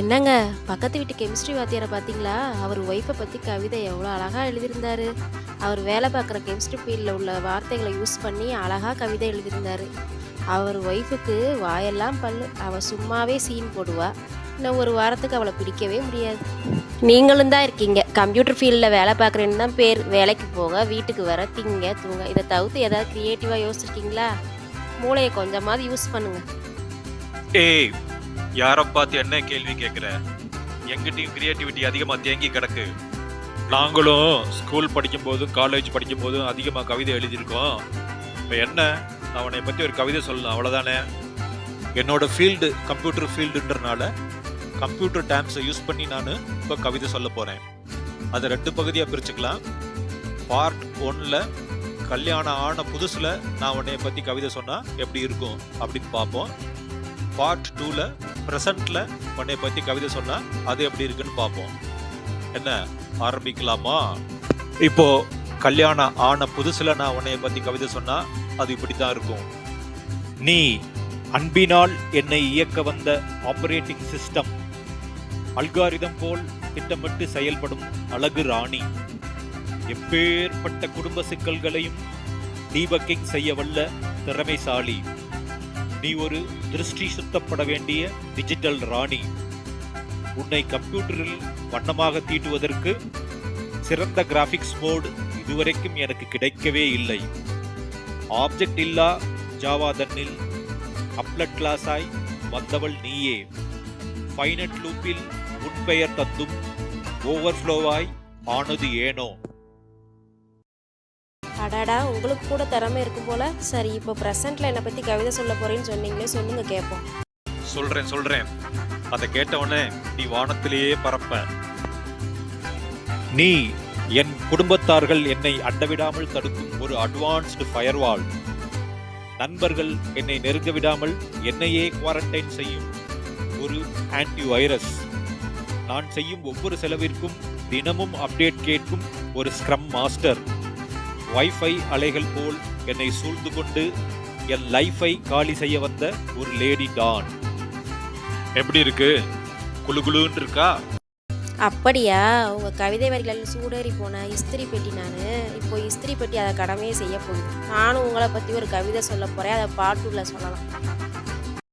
என்னங்க? பக்கத்து வீட்டு கெமிஸ்ட்ரி வாத்தியாரை பார்த்தீங்களா? அவர் ஒய்ஃபை பற்றி கவிதை எவ்வளோ அழகாக எழுதியிருந்தாரு. அவர் வேலை பார்க்குற கெமிஸ்ட்ரி ஃபீல்டில் உள்ள வார்த்தைகளை யூஸ் பண்ணி அழகாக கவிதை எழுதியிருந்தாரு. அவர் ஒய்ஃபுக்கு வாயெல்லாம் பல்லு. அவள் சும்மாவே சீன் போடுவா. இன்னும் ஒரு வாரத்துக்கு அவளை பிடிக்கவே முடியாது. நீங்களும் தான் இருக்கீங்க. கம்ப்யூட்டர் ஃபீல்டில் வேலை பார்க்குறேன்னு தான் பேர். வேலைக்கு போக வீட்டுக்கு வர திங்க தூங்க. இதை தவிர்த்து ஏதாவது க்ரியேட்டிவாக யோசிச்சிருக்கீங்களா? மூளையை கொஞ்சமாவது யூஸ் பண்ணுங்கள் ஏய் யாரை பார்த்து என்ன கேள்வி கேட்குற? எங்கிட்டையும் கிரியேட்டிவிட்டி அதிகமாக தேங்கி கிடக்கு. நாங்களும் ஸ்கூல் படிக்கும் போதும் காலேஜ் படிக்கும் போதும் அதிகமாக கவிதை எழுதியிருக்கோம். இப்போ என்ன? நான் உன்னை பற்றி ஒரு கவிதை சொல்லணும். அவ்வளோதானே என்னோட ஃபீல்டு கம்ப்யூட்டர் ஃபீல்டுன்றனால கம்ப்யூட்டர் டேம்ஸை யூஸ் பண்ணி நான் இப்போ கவிதை சொல்ல போகிறேன் அதை ரெண்டு பகுதியாக பிரிச்சுக்கலாம். பார்ட் ஒன்னில் கல்யாணம் ஆன புதுசில் நான் உன்னைய பற்றி கவிதை சொன்னால் எப்படி இருக்கும் அப்படின்னு பார்ப்போம். பார்ட் டூவில் ப்ரெசண்ட்டில் உன்னை பற்றி கவிதை சொன்னால் அது எப்படி இருக்குன்னு பார்ப்போம். என்ன ஆரம்பிக்கலாமா? இப்போ கல்யாணம் ஆன புதுசில் நான் உன்னைய பற்றி கவிதை சொன்னால் அது இப்படி தான் இருக்கும். நீ அன்பினால் என்னை இயக்க வந்த ஆபரேட்டிங் சிஸ்டம் அல்காரிதம் போல் திட்டமிட்டு செயல்படும் அழகு ராணி. எப்பேற்பட்ட குடும்ப சிக்கல்களையும் டீபக்கிங் செய்ய வல்ல திறமைசாலி. நீ ஒரு திருஷ்டி சுத்தப்பட வேண்டிய டிஜிட்டல் ராணி. உன்னை கம்ப்யூட்டரில் வண்ணமாக தீட்டுவதற்கு சிறந்த கிராபிக்ஸ் மோட் இதுவரைக்கும் எனக்கு கிடைக்கவே இல்லை. ஆப்ஜெக்ட் இல்லா ஜாவா தன்னில் அப்லட் கிளாஸாய் வந்தவள் நீயே. ஃபைனட் லூப்பில் உன் பெயர் தந்தும் ஓவர்ஃப்ளோவாய் ஆனது ஏனோ? அடாடா உங்களுக்கு கூட திறமை இருக்கும் போல. சரி இப்போ ப்ரெசென்ட்ல என்னை பற்றி கவிதை சொல்ல போறேன்னு சொன்னீங்களே சொல்லுங்க கேட்போம் சொல்றேன் சொல்றேன். அதை கேட்டவனே நீ வானத்திலேயே பறப்ப. நீ என் குடும்பத்தார்கள் என்னை அண்டவிடாமல் தடுக்கும் ஒரு அட்வான்ஸ்டு ஃபயர்வால் நண்பர்கள் என்னை நெருங்க விடாமல் என்னையே குவாரண்டைன் செய்யும் ஒரு ஆன்டி வைரஸ் நான் செய்யும் ஒவ்வொரு செலவிற்கும் தினமும் அப்டேட் கேட்கும் ஒரு ஸ்க்ரம் மாஸ்டர் வைஃபை அலைகள் போல் என்னை சூழ்ந்து கொண்டு என் லைஃபை காலி செய்ய வந்த ஒரு லேடி டான் எப்படி இருக்கு? குளு குளுன்னு இருக்கா? அப்படியா? உங்க கவிதை வரிகளில் சூடேறி போன இஸ்திரி பெட்டி நான். இப்போ இஸ்திரி பெட்டி அதை கடமையே செய்ய போகுது. நானும் உங்களை பற்றி ஒரு கவிதை சொல்ல போறேன். அதை பாட்டுல சொல்லலாம்.